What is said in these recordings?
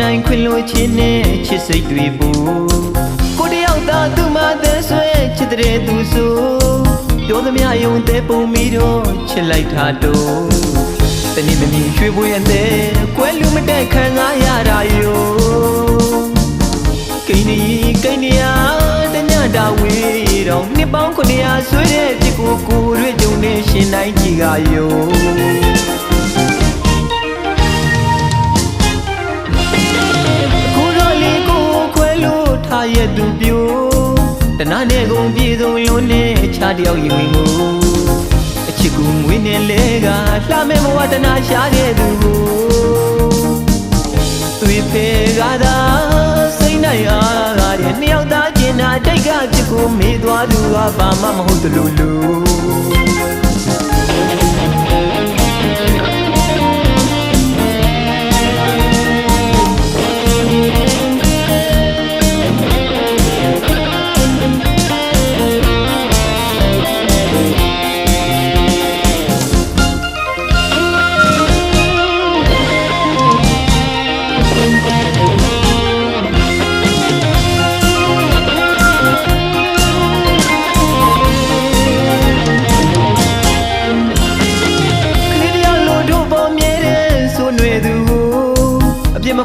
လို့ချင်းနဲ့ချစ်စိတ်တွေပူကိုတယောက်သာသူ့မသက်ဆွဲချစ်တဲ့သူဆိုပြောသမျှယုံတဲ့ပုံမီတော့ချစ်လိုက်တာတော့တနည်းမမီရွှေပွေအသေးကွဲလူမတက်ခံစားရတာယောကိန်းနီကိန်းနီယာတညတာဝေးတော့နှစ်ပေါင်း900ဆွေးတဲ့ပြစ်ကိုကိုရွေကြုံနေရှင်တိုင်းကြီးကယော ရသူပြိုတနာနဲ့ကုန်ပြေဆုံးလုံးနဲ့ခြားတယောက်ရင်ဝင်ကိုအချစ်ကူမွေးနေလဲကလှမဲ့ဘဝတနာရှာတဲ့သူကိုသူဖေကသာစိတ်နိုင်အားကတဲ့နှစ်ယောက်သားကျင်နာတိတ်ကချစ်ကိုမေးသွားသူကဘာမှမဟုတ်တလူလူ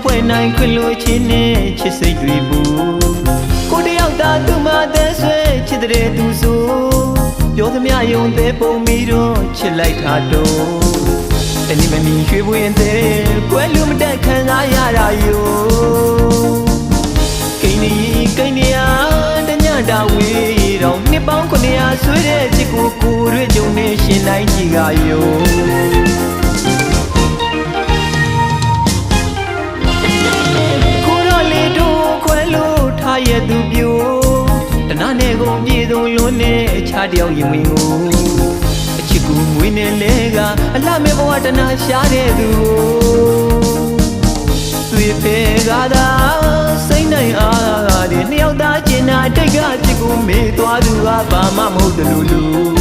ဖွဲ့နိုင်ခွင့်လို့ချင်းနဲ့ချစ်စိတ်တွေပူကိုတယောက်သာသူ့မသက်ဆွဲချစ်တဲ့သူဆိုပြောသမျှယုံတဲ့ပုံမီတော့ချစ်လိုက်တာတော့တနည်းမမီရွှေပွင့်တဲ့ကွဲလူမတက်ခံစားရတာယောကိန်းနီကိန်းနီယာတညတာဝေးတော့နှစ်ပေါင်း900ဆွေးတဲ့ချစ်ကိုကိုရွေကြုံနေရှင်တိုင်းကြီးကယော တယောက်ရင်ဝင်ကိုအချစ်ကူမွေးနေလဲကအလှမဲ့ဘဝတနာရှာတဲ့သူကိုသူရဲ့ဖေကသာစိတ်နိုင်အားကဒီနှစ်ယောက်သားကျင်နာတိတ်ကချစ်ကူမေးသွားသူကဘာမှမဟုတ်တယ်လို့လူ